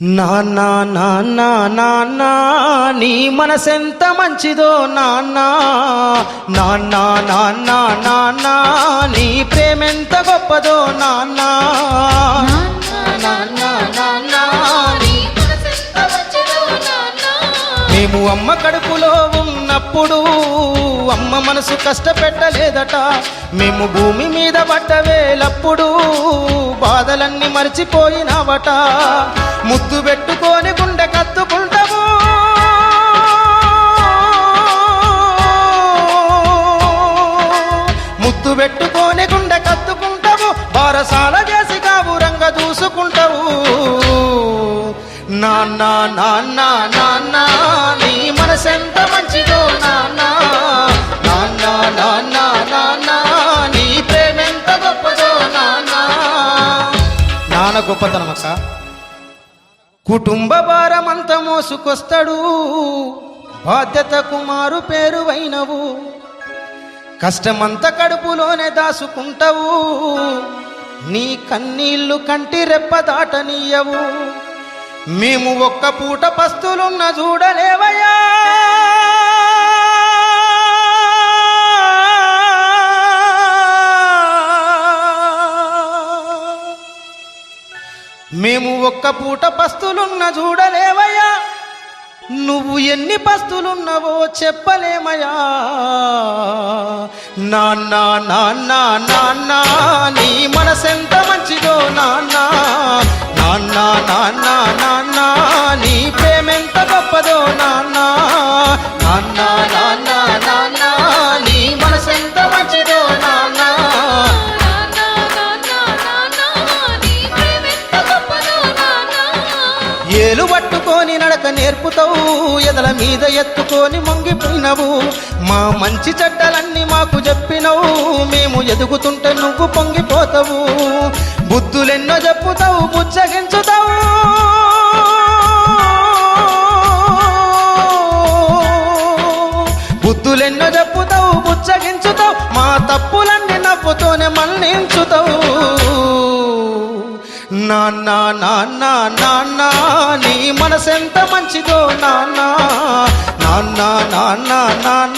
నాన్న నాన్న నాన్నా నీ మనసెంత మంచిదో నాన్నా నాన్న నాన్న నాన్న నీ ప్రేమెంత గొప్పదో మేము అమ్మ కడుపులో ఉన్నప్పుడు అమ్మ మనసు కష్టపెట్టలేదట. మేము భూమి మీద పడ్డవేలప్పుడు బాధలన్నీ మర్చిపోయినావట. ముద్దు పెట్టుకొని గుండె కత్తుకుంటాము ముద్దు పెట్టుకొని గుండె కత్తుకుంటావు? బారసాల చేసి కావురంగ చూసుకుంటావు నాన్నా నాన్నా నాన్నా నీ మనసెంత మంచిదో నాన్నా నాన్నా నాన్నా నాన్నా నీ ప్రేమెంత గొప్పదో నాన్నా నాన్న గొప్పతనం అక్క కుటుంబ భారమంత మోసుకొస్తాడు బాధ్యత కుమారు పేరువైనవు కష్టమంత కడుపులోనే దాసుకుంటావు నీ కన్నీళ్ళు కంటి రెప్ప దాటనీయవు మేము ఒక్క పూట పస్తులున్న చూడలేవయ్యా. మేము ఒక్క పూట పస్తులున్న చూడలేవయ్యా. నువ్వు ఎన్ని పస్తులున్నావో చెప్పలేమయ్యా. నాన్న నాన్న నాన్న నీ మనసెంత వేలు పట్టుకొని నడక నేర్పుతావు ఎదల మీద ఎత్తుకొని మొంగిపోయినవు. మా మంచి చెడ్డలన్నీ మాకు చెప్పినవు మేము ఎదుగుతుంటే నువ్వు పొంగిపోతావు. బుద్ధులెన్నో చెప్పుతావు బుచ్చగించుతావు బుద్ధులెన్నో చెప్పుతావు బుచ్చగించుతావు మా తప్పులన్నీ నవ్వుతోనే మన్నించుతావు. నాన్న నాన్న నాన్న నీ మనసెంత మంచిదో నాన్న నాన్న నాన్న నాన్న